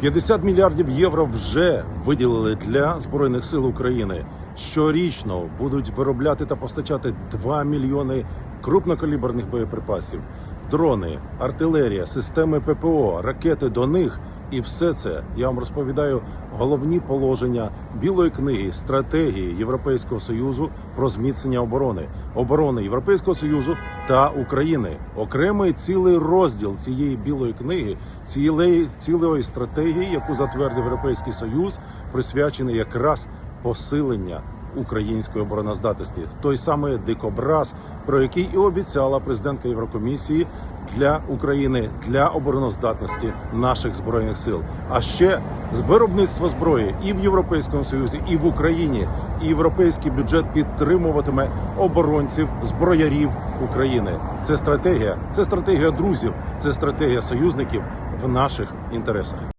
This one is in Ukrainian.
50 мільярдів євро вже виділили для збройних сил України. Щорічно будуть виробляти та постачати 2 мільйони крупнокаліберних боєприпасів, дрони, артилерія, системи ППО, ракети до них. І все це я вам розповідаю головні положення білої книги стратегії Європейського союзу про зміцнення оборони, оборони Європейського союзу та України. Окремий цілий розділ цієї білої книги, цілої цілої стратегії, яку затвердив Європейський Союз, присвячений якраз посилення української обороноздатності. Той самий дикобраз, про який і обіцяла президентка Єврокомісії для України для обороноздатності наших збройних сил. А ще з виробництва зброї і в Європейському Союзі, і в Україні. І європейський бюджет підтримуватиме оборонців, зброярів України. Це стратегія, це стратегія друзів, це стратегія союзників в наших інтересах.